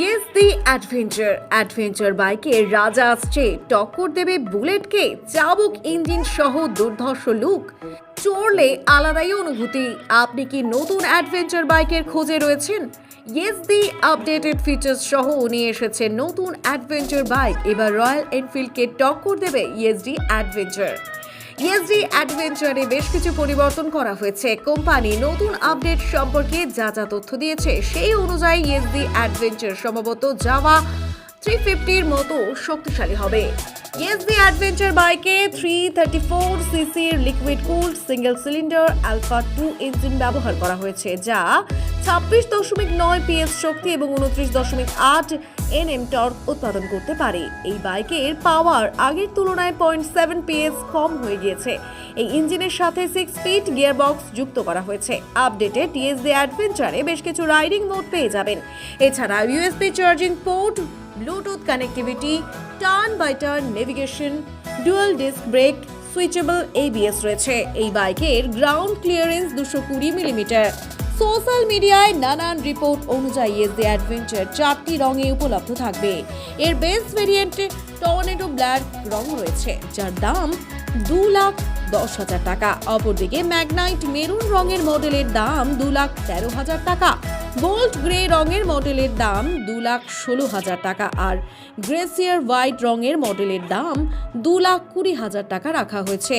Yes দি adventure adventure বাইকের রাজা আসছে। টক্কর দেবে বুলেটকে চাবুক ইঞ্জিন সহ দুর্ধর্ষ লুক। চড়লে আলাদাই অনুভূতি। আপনি কি নতুন অ্যাডভেঞ্চার বাইকের খোঁজে রয়েছেন? ইয়েস দি আপডেটেড ফিচার্স সহ নিয়ে এসেছে নতুন অ্যাডভেঞ্চার বাইক এবার রয়্যাল এনফিল্ডকে টক্কর দেবে। ইয়েসডি অ্যাডভেঞ্চার ইএসডি অ্যাডভেঞ্চারে বেশ কিছু পরিবর্তন করা হয়েছে। কোম্পানি নতুন আপডেট সম্পর্কে যা যা তথ্য দিয়েছে, সেই অনুযায়ী ইএসডি অ্যাডভেঞ্চার সম্ভবত জাভা থ্রি ফিফটির মতো শক্তিশালী হবে। ইএসডি অ্যাডভেঞ্চার বাইকে থ্রি থার্টি ফোর সিসির liquid cooled single cylinder alpha two engine ব্যবহার করা হয়েছে, যা ছাব্বিশ দশমিক নয় পিএস শক্তি এবং উনত্রিশ দশমিক আট এনএম টর্ক উৎপাদন করতে পারে। এই বাইকের পাওয়ার আগের তুলনায় পয়েন্ট সেভেন পিএস কম হয়ে গিয়েছে। এই ইঞ্জিনের সাথে সিক্স স্পিড গিয়ারবক্স যুক্ত করা হয়েছে। আপডেটে টিএসডি অ্যাডভেঞ্চারে বেশ কিছু রাইডিং মোড পেয়ে যাবেন। এছাড়া USB charging port Bluetooth connectivity turn by turn navigation, dual disc brake, switchable ABS রয়েছে। এই বাইকের গ্রাউন্ড ক্লিয়ারেন্স দুশো কুড়ি মিলিমিটার। সোশ্যাল মিডিয়ায় নানান রিপোর্ট অনুযায়ী এস দি অ্যাডভেঞ্চার চারটি রঙে উপলব্ধ থাকবে। এর বেস ভেরিয়েন্টে টর্নেডো ব্ল্যাক রং রয়েছে, যার দাম দু লাখ দশ হাজার টাকা। অপরদিকে ম্যাগনাইট মেরুন রঙের মডেলের দাম দু লাখ তেরো হাজার টাকা। গোল্ড গ্রে রঙের মডেলের দাম দু লাখ ষোলো হাজার টাকা। আর গ্রেসিয়ার হোয়াইট রঙের মডেলের দাম দু লাখ কুড়ি হাজার টাকা রাখা হয়েছে।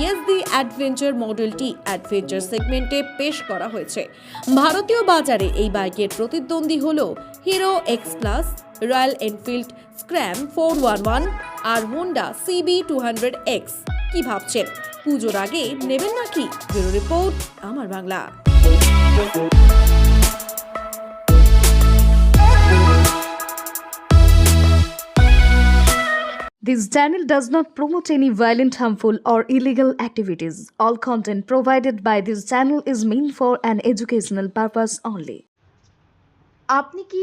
ইয়েস দি অ্যাডভেঞ্চার মডেলটি অ্যাডভেঞ্চার সেগমেন্টে পেশ করা হয়েছে। ভারতীয় বাজারে এই বাইকের প্রতিদ্বন্দ্বী হল Hero Xpulse Royal Enfield Scram four one one আর Honda CB two hundred X কি ভাবছেন পুজোর আগে নেবেন নাকি ব্যুরো রিপোর্ট আমার Bangla This channel does not promote any violent, harmful, or illegal activities. All content provided by this channel is meant for an educational purpose only. আপনি কি